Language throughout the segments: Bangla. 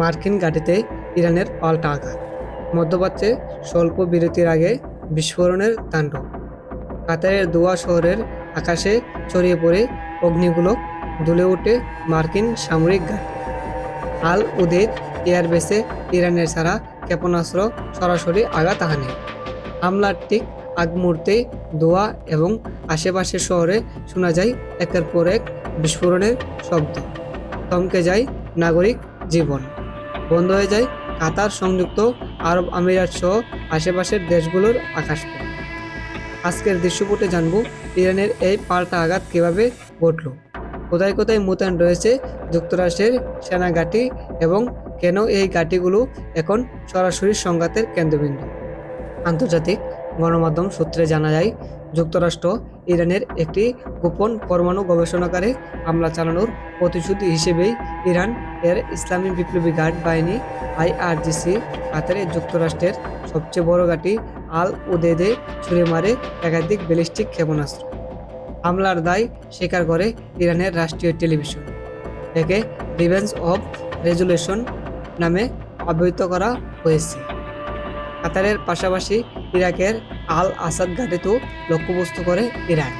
মার্কিন ঘাঁটিতে ইরানের পাল্টা আঘাত। মধ্যপ্রাচ্যে স্বল্প বিরতির আগে বিস্ফোরণের তাণ্ডব কাতারের দোয়া শহরের আকাশে ছড়িয়ে পড়ে অগ্নিগুলো দুলে ওঠে মার্কিন সামরিক ঘাঁটি। আল উদেদ এয়ারবেসে ইরানের ছাড়া ক্ষেপণাস্ত্র সরাসরি আঘাত হানে। হামলার ঠিক আগ মুহূর্তে দোয়া এবং আশেপাশের শহরে শোনা যায় একের পর এক বিস্ফোরণের শব্দ। থমকে যায় নাগরিক জীবন। বন্ধ হয়ে যায় কাতার, সংযুক্ত আরব আমিরাত সহ আশেপাশের দেশগুলোর আকাশপথ আজকের দৃশ্যপটে জানব ইরানের এই পাল্টা আঘাত কীভাবে ঘটল, কোথায় কোথায় মোতায়েন রয়েছে যুক্তরাষ্ট্রের সেনা ঘাঁটি এবং কেন এই ঘাঁটিগুলো এখন সরাসরি সংঘাতের কেন্দ্রবিন্দু। আন্তর্জাতিক গণমাধ্যম সূত্রে জানা যায়, যুক্তরাষ্ট্র ইরানের একটি গোপন পরমাণু গবেষণাকারে হামলা চালানোর প্রতিশ্রুতি হিসেবেই ইরান এর ইসলামী বিপ্লবী গার্ড বাহিনী আইআরজিসি কাতারে যুক্তরাষ্ট্রের সবচেয়ে বড় ঘাঁটি আল উদেদে ছুড়ে মারে একাধিক ব্যালিস্টিক ক্ষেপণাস্ত্র। হামলার দায় স্বীকার করে ইরানের রাষ্ট্রীয় টেলিভিশন। একে ডিফেন্স অফ রেজুলেশন নামে অবহিত করা হয়েছে। কাতারের পাশাপাশি ইরাকের আল আসাদ ঘাটিতেও লক্ষ্যবস্তু করে ইরান।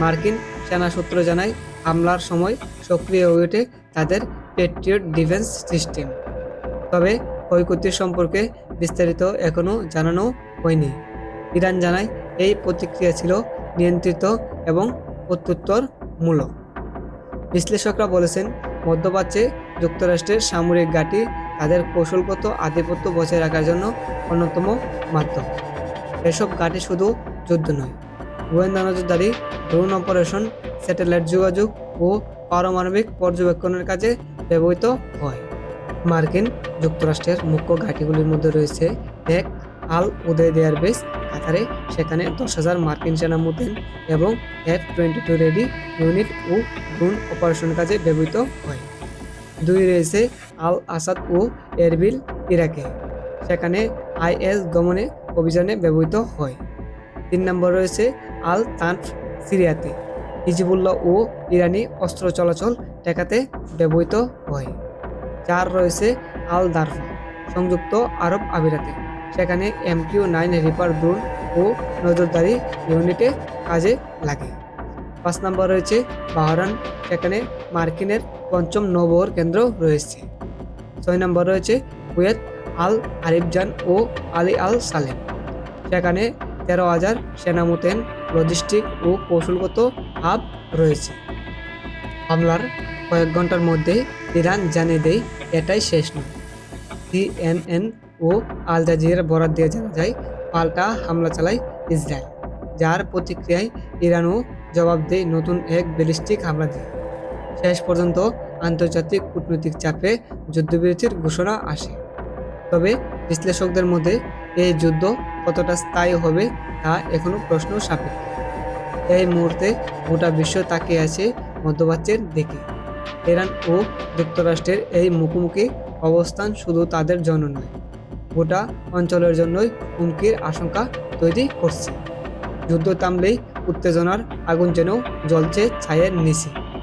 মার্কিন সেনা সূত্র জানায়, হামলার সময় সক্রিয় হয়ে ওঠে তাদের পেট্রিয়ট ডিফেন্স সিস্টেম তবে ক্ষয়ক্ষতি সম্পর্কে বিস্তারিত এখনও জানানো হয়নি। ইরান জানায়, এই প্রতিক্রিয়া ছিল নিয়ন্ত্রিত এবং প্রত্যুত্তরমূলক। বিশ্লেষকরা বলেছেন, মধ্যপ্রাচ্যে যুক্তরাষ্ট্রের সামরিক ঘাঁটি তাদের কৌশলগত আধিপত্য বজায় রাখার জন্য অন্যতম মাধ্যম। এসব ঘাঁটি শুধু যুদ্ধ নয়, গোয়েন্দা নজরদারি, ড্রোন অপারেশন, স্যাটেলাইট যোগাযোগ ও পারমাণবিক পর্যবেক্ষণের কাজে ব্যবহৃত হয়। মার্কিন যুক্তরাষ্ট্রের মুখ্য ঘাঁটিগুলির মধ্যে রয়েছে এক আল উদয় দেয়ার বেস, কাতারে সেখানে দশ হাজার মার্কিন সেনা মোতায়েন এবং F twenty two ready unit ও ড্রোন অপারেশন কাজে ব্যবহৃত হয়। দুই রয়েছে আল আসাদ ও এরবিল ইরাকে। সেখানে আইএস গমনে অভিযানে ব্যবহৃত হয়। তিন নম্বর রয়েছে আল তানফ সিরিয়াতে। হিজিবুল্লাহ ও ইরানি অস্ত্র চলাচল ঠেকাতে ব্যবহৃত হয়। চার রয়েছে আল দারফা, সংযুক্ত আরব আমিরাতে। সেখানে এমকিউ নাইন রিপার ড্রোন ও নজরদারি ইউনিটে কাজে লাগে। পাঁচ নম্বর রয়েছে বাহরান সেখানে মার্কিনের পঞ্চম নৌবহর কেন্দ্র রয়েছে। ছয় নম্বর রয়েছে কুয়েত, আল আরিফজান ও আলী আল সালেম। সেখানে তেরো হাজার সেনা মোতায়েন লজিস্টিক ও কৌশলগত হাব রয়েছে। হামলার কয়েক ঘণ্টার মধ্যে ইরান জানিয়ে দেয়, এটাই শেষ নয়। সিএনএন ও আল জাজিরার বরাদ দিয়ে জানা যায়, পাল্টা হামলা চালায় ইসরায়েল, যার প্রতিক্রিয়ায় ইরানও জবাব দেয় নতুন এক ব্যালিস্টিক হামলা দিয়ে। শেষ পর্যন্ত আন্তর্জাতিক কূটনৈতিক চাপে যুদ্ধবিরতির ঘোষণা আসে। তবে বিশ্লেষকদের মধ্যে এই যুদ্ধ কতটা স্থায়ী হবে তা এখনও প্রশ্ন সাপেক্ষ। এই মুহূর্তে গোটা বিশ্ব তাকিয়ে আছে মধ্যপ্রাচ্যের দিকে। ইরান ও যুক্তরাষ্ট্রের এই মুখোমুখি অবস্থান শুধু তাদের জন্য নয়, গোটা অঞ্চলের জন্যই হুমকির আশঙ্কা তৈরি করছে। যুদ্ধ থামলেই উত্তেজনার আগুন যেন জ্বলছে ছায়ের নিচে।